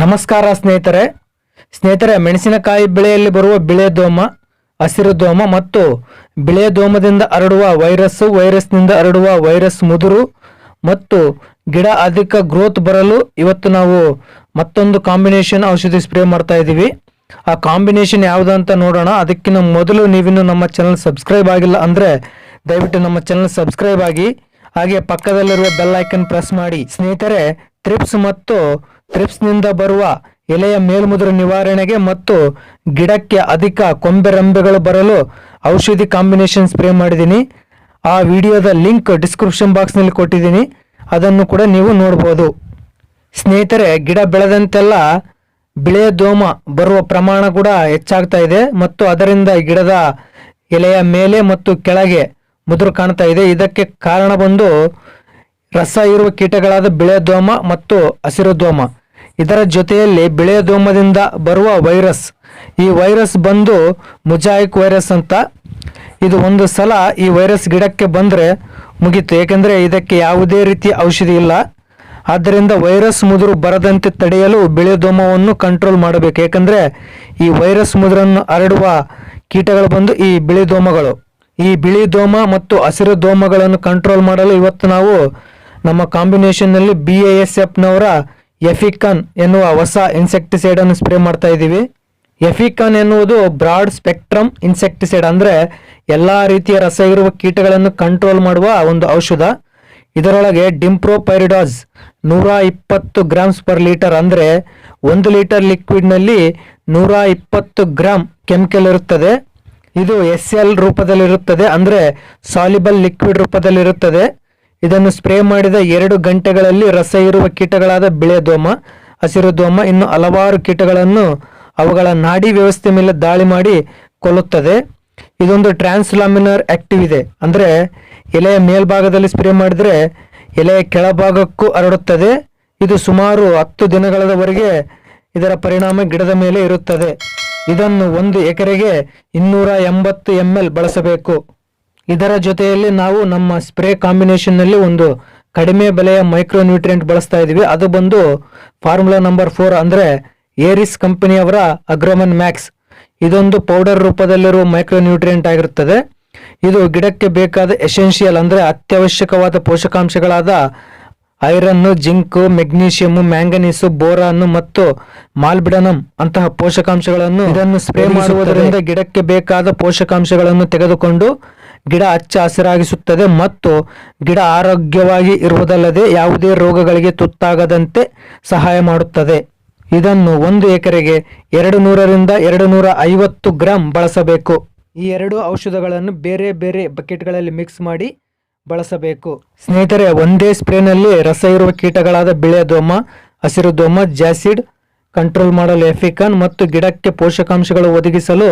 ನಮಸ್ಕಾರ ಸ್ನೇಹಿತರೆ. ಸ್ನೇಹಿತರೆ, ಮೆಣಸಿನಕಾಯಿ ಬೆಳೆಯಲ್ಲಿ ಬರುವ ಬಿಳೆ ದೋಮ, ಹಸಿರು ದೋಮ ಮತ್ತು ಬಿಳೆ ದೋಮದಿಂದ ಹರಡುವ ವೈರಸ್ ವೈರಸ್ನಿಂದ ಹರಡುವ ವೈರಸ್ ಮುದುರು ಮತ್ತು ಗಿಡ ಅಧಿಕ ಗ್ರೋತ್ ಬರಲು ಇವತ್ತು ನಾವು ಮತ್ತೊಂದು ಕಾಂಬಿನೇಷನ್ ಔಷಧಿ ಸ್ಪ್ರೇ ಮಾಡ್ತಾ ಇದ್ದೀವಿ. ಆ ಕಾಂಬಿನೇಷನ್ ಯಾವುದು ಅಂತ ನೋಡೋಣ. ಅದಕ್ಕಿಂತ ಮೊದಲು ನೀವಿನ್ನು ನಮ್ಮ ಚಾನಲ್ ಸಬ್ಸ್ಕ್ರೈಬ್ ಆಗಿಲ್ಲ ಅಂದರೆ ದಯವಿಟ್ಟು ನಮ್ಮ ಚಾನಲ್ ಸಬ್ಸ್ಕ್ರೈಬ್ ಆಗಿ ಹಾಗೆ ಪಕ್ಕದಲ್ಲಿರುವ ಬೆಲ್ ಐಕನ್ ಪ್ರೆಸ್ ಮಾಡಿ. ಸ್ನೇಹಿತರೆ ಥ್ರಿಪ್ಸ್ ಮತ್ತು ಥ್ರಿಪ್ಸ್ನಿಂದ ಬರುವ ಎಲೆಯ ಮೇಲ್ಮುದ್ರ ನಿವಾರಣೆಗೆ ಮತ್ತು ಗಿಡಕ್ಕೆ ಅಧಿಕ ಕೊಂಬೆರೆಂಬೆಗಳು ಬರಲು ಔಷಧಿ ಕಾಂಬಿನೇಷನ್ ಸ್ಪ್ರೇ ಮಾಡಿದ್ದೀನಿ. ಆ ವಿಡಿಯೋದ ಲಿಂಕ್ ಡಿಸ್ಕ್ರಿಪ್ಷನ್ ಬಾಕ್ಸ್ನಲ್ಲಿ ಕೊಟ್ಟಿದ್ದೀನಿ. ಅದನ್ನು ಕೂಡ ನೀವು ನೋಡ್ಬೋದು. ಸ್ನೇಹಿತರೆ, ಗಿಡ ಬೆಳೆದಂತೆಲ್ಲ ಬಿಳೆಯ ದೋಮ ಬರುವ ಪ್ರಮಾಣ ಕೂಡ ಹೆಚ್ಚಾಗ್ತಾ ಇದೆ ಮತ್ತು ಅದರಿಂದ ಗಿಡದ ಎಲೆಯ ಮೇಲೆ ಮತ್ತು ಕೆಳಗೆ ಮುದುರು ಕಾಣ್ತಾ ಇದೆ. ಇದಕ್ಕೆ ಕಾರಣ ಬಂದು ರಸ ಇರುವ ಕೀಟಗಳಾದ ಬಿಳೆ ದೋಮ ಮತ್ತು ಹಸಿರು ದೋಮ ಇದರ ಜೊತೆಯಲ್ಲಿ ಬಿಳೆ ದೋಮದಿಂದ ಬರುವ ವೈರಸ್. ಈ ವೈರಸ್ ಬಂದು ಮುಜಾಯಿಕ್ ವೈರಸ್ ಅಂತ. ಇದು ಒಂದು ಸಲ ಈ ವೈರಸ್ ಗಿಡಕ್ಕೆ ಬಂದರೆ ಮುಗೀತು. ಏಕೆಂದರೆ ಇದಕ್ಕೆ ಯಾವುದೇ ರೀತಿಯ ಔಷಧಿ ಇಲ್ಲ. ಆದ್ದರಿಂದ ವೈರಸ್ ಮುದುರು ಬರದಂತೆ ತಡೆಯಲು ಬಿಳೆ ದೋಮವನ್ನು ಕಂಟ್ರೋಲ್ ಮಾಡಬೇಕು. ಏಕೆಂದರೆ ಈ ವೈರಸ್ ಮುದುರನ್ನು ಹರಡುವ ಕೀಟಗಳು ಬಂದು ಈ ಬಿಳಿ ದೋಮಗಳು ಈ ಬಿಳಿ ದೋಮ ಮತ್ತು ಹಸಿರು ದೋಮಗಳನ್ನು ಕಂಟ್ರೋಲ್ ಮಾಡಲು ಇವತ್ತು ನಾವು ನಮ್ಮ ಕಾಂಬಿನೇಷನ್ನಲ್ಲಿ ಬಿ ಎ ಎಸ್ ಎಫ್ನವರ ಎಫಿಕನ್ ಎನ್ನುವ ಹೊಸ ಇನ್ಸೆಕ್ಟಿಸೈಡ್ ಅನ್ನು ಸ್ಪ್ರೇ ಮಾಡ್ತಾ ಇದ್ದೀವಿ. ಎಫಿಕನ್ ಎನ್ನುವುದು ಬ್ರಾಡ್ ಸ್ಪೆಕ್ಟ್ರಮ್ ಇನ್ಸೆಕ್ಟಿಸೈಡ್ ಅಂದರೆ ಎಲ್ಲ ರೀತಿಯ ರಸ ಇರುವ ಕೀಟಗಳನ್ನು ಕಂಟ್ರೋಲ್ ಮಾಡುವ ಒಂದು ಔಷಧ. ಇದರೊಳಗೆ ಡಿಂಪ್ರೋಪೈರಿಡಾಸ್ ನೂರ ಇಪ್ಪತ್ತು ಗ್ರಾಮ್ಸ್ ಪರ್ ಲೀಟರ್ ಅಂದರೆ ಒಂದು ಲೀಟರ್ ಲಿಕ್ವಿಡ್ನಲ್ಲಿ ನೂರ ಇಪ್ಪತ್ತು ಗ್ರಾಮ್ ಕೆಮಿಕಲ್ ಇರುತ್ತದೆ. ಇದು ಎಸ್ ಎಲ್ ರೂಪದಲ್ಲಿರುತ್ತದೆ ಅಂದರೆ ಸಾಲಿಬಲ್ ಲಿಕ್ವಿಡ್ ರೂಪದಲ್ಲಿರುತ್ತದೆ. ಇದನ್ನು ಸ್ಪ್ರೇ ಮಾಡಿದ ಎರಡು ಗಂಟೆಗಳಲ್ಲಿ ರಸ ಇರುವ ಕೀಟಗಳಾದ ಬಿಳೆ ದೋಮ ಹಸಿರು ದೋಮ ಇನ್ನು ಹಲವಾರು ಕೀಟಗಳನ್ನು ಅವುಗಳ ನಾಡಿ ವ್ಯವಸ್ಥೆ ಮೇಲೆ ದಾಳಿ ಮಾಡಿ ಕೊಲ್ಲುತ್ತದೆ. ಇದೊಂದು ಟ್ರಾನ್ಸ್ಲಾಮಿನರ್ ಆಕ್ಟಿವ್ ಇದೆ. ಅಂದರೆ ಎಲೆಯ ಮೇಲ್ಭಾಗದಲ್ಲಿ ಸ್ಪ್ರೇ ಮಾಡಿದರೆ ಎಲೆಯ ಕೆಳಭಾಗಕ್ಕೂ ಹರಡುತ್ತದೆ. ಇದು ಸುಮಾರು ಹತ್ತು ದಿನಗಳವರೆಗೆ ಇದರ ಪರಿಣಾಮ ಗಿಡದ ಮೇಲೆ ಇರುತ್ತದೆ. ಇದನ್ನು ಒಂದು ಎಕರೆಗೆ ಇನ್ನೂರ ಎಂಬತ್ತು ಎಂ ಎಲ್ ಬಳಸಬೇಕು. ಇದರ ಜೊತೆಯಲ್ಲಿ ನಾವು ನಮ್ಮ ಸ್ಪ್ರೇ ಕಾಂಬಿನೇಷನ್ನಲ್ಲಿ ಒಂದು ಕಡಿಮೆ ಬೆಲೆಯ ಮೈಕ್ರೋ ನ್ಯೂಟ್ರಿಯೆಂಟ್ ಬಳಸ್ತಾ ಇದ್ದೀವಿ. ಅದು ಬಂದು ಫಾರ್ಮುಲಾ ನಂಬರ್ ಫೋರ್ ಅಂದರೆ ಏರಿಸ್ ಕಂಪನಿಯವರ ಅಗ್ರಮನ್ ಮ್ಯಾಕ್ಸ್. ಇದೊಂದು ಪೌಡರ್ ರೂಪದಲ್ಲಿರುವ ಮೈಕ್ರೋ ನ್ಯೂಟ್ರಿಯೆಂಟ್ ಆಗಿರುತ್ತದೆ. ಇದು ಗಿಡಕ್ಕೆ ಬೇಕಾದ ಎಸೆನ್ಷಿಯಲ್ ಅಂದರೆ ಅತ್ಯವಶ್ಯಕವಾದ ಪೋಷಕಾಂಶಗಳಾದ iron zinc magnesium manganese boron ಮತ್ತು ಮಾಲ್ಬಿಡನಮ್ ಅಂತಹ ಪೋಷಕಾಂಶಗಳನ್ನು ಇದನ್ನು ಸ್ಪ್ರೇ ಮಾಡುವುದರಿಂದ ಗಿಡಕ್ಕೆ ಬೇಕಾದ ಪೋಷಕಾಂಶಗಳನ್ನು ತೆಗೆದುಕೊಂಡು ಗಿಡ ಹಚ್ಚ ಹಸಿರಾಗಿಸುತ್ತದೆ ಮತ್ತು ಗಿಡ ಆರೋಗ್ಯವಾಗಿ ಇರುವುದಲ್ಲದೆ ಯಾವುದೇ ರೋಗಗಳಿಗೆ ತುತ್ತಾಗದಂತೆ ಸಹಾಯ ಮಾಡುತ್ತದೆ. ಇದನ್ನು ಒಂದು ಎಕರೆಗೆ ಎರಡು ನೂರರಿಂದ ಎರಡು ನೂರ ಐವತ್ತು ಗ್ರಾಂ ಬಳಸಬೇಕು. ಈ ಎರಡು ಔಷಧಗಳನ್ನು ಬೇರೆ ಬೇರೆ ಬಕೆಟ್ಗಳಲ್ಲಿ ಮಿಕ್ಸ್ ಮಾಡಿ ಬಳಸಬೇಕು. ಸ್ನೇಹಿತರೆ, ಒಂದೇ ಸ್ಪ್ರೇನಲ್ಲಿ ರಸ ಇರುವ ಕೀಟಗಳಾದ ಬಿಳೆ ದೋಮ, ಹಸಿರು ದೋಮ, ಜಾಸಿಡ್ ಕಂಟ್ರೋಲ್ ಮಾಡಲು ಎಫಿಕನ್ ಮತ್ತು ಗಿಡಕ್ಕೆ ಪೋಷಕಾಂಶಗಳು ಒದಗಿಸಲು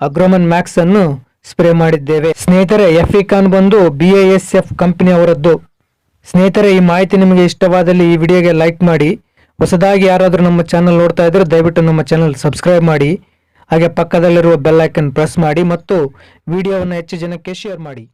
ಅಗ್ರೋಮನ್ ಮ್ಯಾಕ್ಸ್ ಅನ್ನು ಸ್ಪ್ರೇ ಮಾಡಿದ್ದೇವೆ. ಸ್ನೇಹಿತರೆ ಎಫಿಕಾನ್ ಬಂದು ಬಿ ಎಸ್ ಎಫ್ ಕಂಪನಿಯವರದ್ದು. ಸ್ನೇಹಿತರೆ, ಈ ಮಾಹಿತಿ ನಿಮಗೆ ಇಷ್ಟವಾದಲ್ಲಿ ಈ ವಿಡಿಯೋಗೆ ಲೈಕ್ ಮಾಡಿ. ಹೊಸದಾಗಿ ಯಾರಾದರೂ ನಮ್ಮ ಚಾನಲ್ ನೋಡ್ತಾ ಇದ್ರೆ ದಯವಿಟ್ಟು ನಮ್ಮ ಚಾನಲ್ ಸಬ್ಸ್ಕ್ರೈಬ್ ಮಾಡಿ. ಹಾಗೆ ಪಕ್ಕದಲ್ಲಿರುವ ಬೆಲ್ ಐಕನ್ ಪ್ರೆಸ್ ಮಾಡಿ ಮತ್ತು ವಿಡಿಯೋವನ್ನು ಹೆಚ್ಚು ಜನಕ್ಕೆ ಶೇರ್ ಮಾಡಿ.